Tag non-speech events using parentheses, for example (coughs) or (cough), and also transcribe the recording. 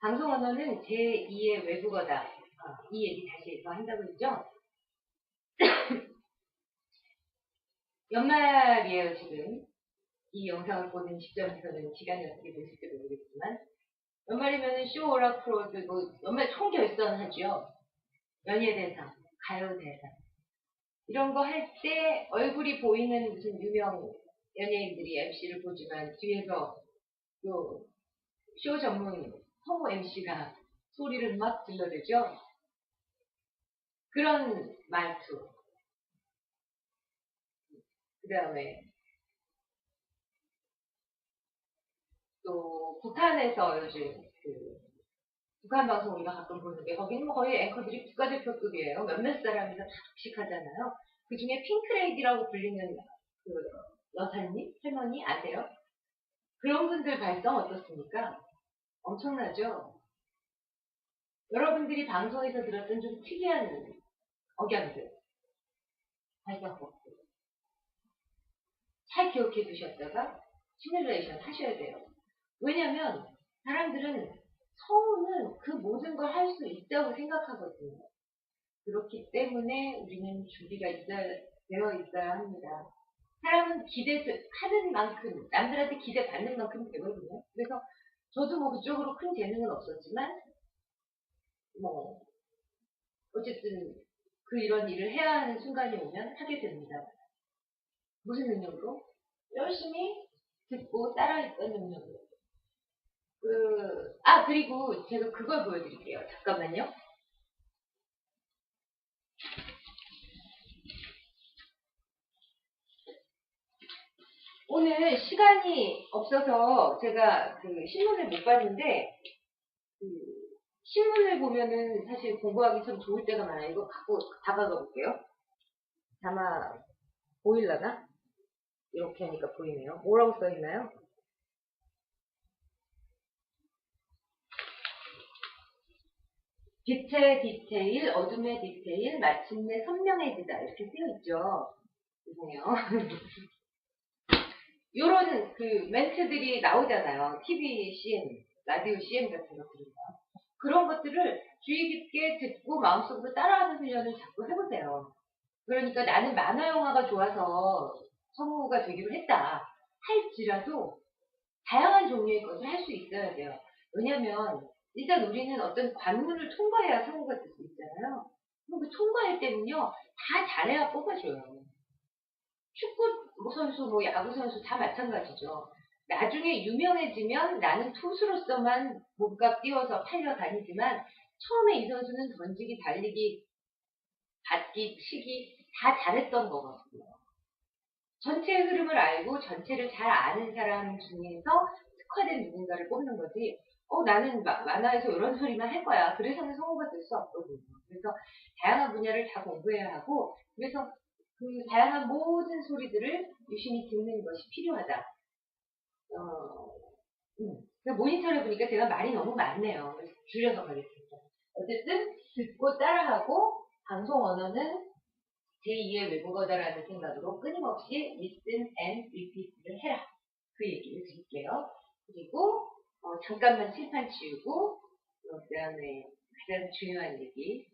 방송 언어는 제2의 외국어다. 아, 이 얘기 다시 더 한다고 했죠? (coughs) 연말이에요, 지금. 이 영상을 보는 시점에서는 시간이 어떻게 되실지 모르겠지만, 연말이면은 쇼 오라 프로드, 뭐, 연말 총결선 하죠. 연예대상, 가요대상. 이런 거 할 때 얼굴이 보이는 무슨 유명 연예인들이 MC를 보지만 뒤에서 요 쇼 전문 성우 MC가 소리를 막 질러대죠. 그런 말투. 그 다음에 또 북한에서 요즘 그 북한 방송 우리가 가끔 보는데 거기는 뭐 거의 앵커들이 국가대표급이에요. 몇몇 사람이서 다 독식하잖아요. 그 중에 핑크레이디라고 불리는 그 여사님, 할머니 아세요? 그런 분들 발성 어떻습니까? 엄청나죠? 여러분들이 방송에서 들었던 좀 특이한 억양들, 발성법들. 잘 기억해 두셨다가 시뮬레이션 하셔야 돼요. 왜냐면 사람들은 성우는 그 모든 걸 할 수 있다고 생각하거든요. 그렇기 때문에 우리는 준비가 있어야, 되어 있어야 합니다. 사람은 기대하는 만큼, 남들한테 기대받는 만큼 되거든요. 그래서 저도 뭐 그쪽으로 큰 재능은 없었지만, 뭐, 어쨌든 그 이런 일을 해야 하는 순간이 오면 하게 됩니다. 무슨 능력으로? 열심히 듣고 따라했던 능력으로. 그, 아, 그리고 제가 그걸 보여드릴게요. 잠깐만요. 오늘 시간이 없어서 제가 그 신문을 못 봤는데, 그 신문을 보면은 사실 공부하기 참 좋을 때가 많아요. 이거 갖고 다가가 볼게요. 아마 보일라나? 이렇게 하니까 보이네요. 뭐라고 써있나요? 빛의 디테일, 어둠의 디테일, 마침내 선명해지다. 이렇게 쓰여있죠. 죄송해요. (laughs) 요런 그 멘트들이 나오잖아요. TV CM, 라디오 CM 같은 것들이요. 그런 것들을 주의 깊게 듣고 마음속으로 따라하는 훈련을 자꾸 해보세요. 그러니까 나는 만화 영화가 좋아서 성우가 되기로 했다. 할지라도 다양한 종류의 것을 할 수 있어야 돼요. 왜냐면 일단 우리는 어떤 관문을 통과해야 성우가 될 수 있잖아요. 그 통과할 때는요, 다 잘해야 뽑아줘요. 축구 선수, 뭐 야구 선수 다 마찬가지죠. 나중에 유명해지면 나는 투수로서만 몸값 띄워서 팔려 다니지만 처음에 이 선수는 던지기, 달리기, 받기, 치기 다 잘했던 거거든요. 전체 흐름을 알고 전체를 잘 아는 사람 중에서 특화된 누군가를 뽑는 거지. 어, 나는 마, 만화에서 이런 소리만 할 거야. 그래서는 성우가 될 수 없거든요. 그래서 다양한 분야를 다 공부해야 하고, 그래서 그 다양한 모든 소리들을 유심히 듣는 것이 필요하다. 어, 음. 모니터를 보니까 제가 말이 너무 많네요. 줄여서 가겠습니다. 어쨌든 듣고 따라하고 방송 언어는 제2의 외국어다라는 생각으로 끊임없이 listen and repeat를 해라. 그 얘기를 드릴게요. 그리고 어, 잠깐만 칠판 치우고 어, 그 다음에 가장 중요한 얘기.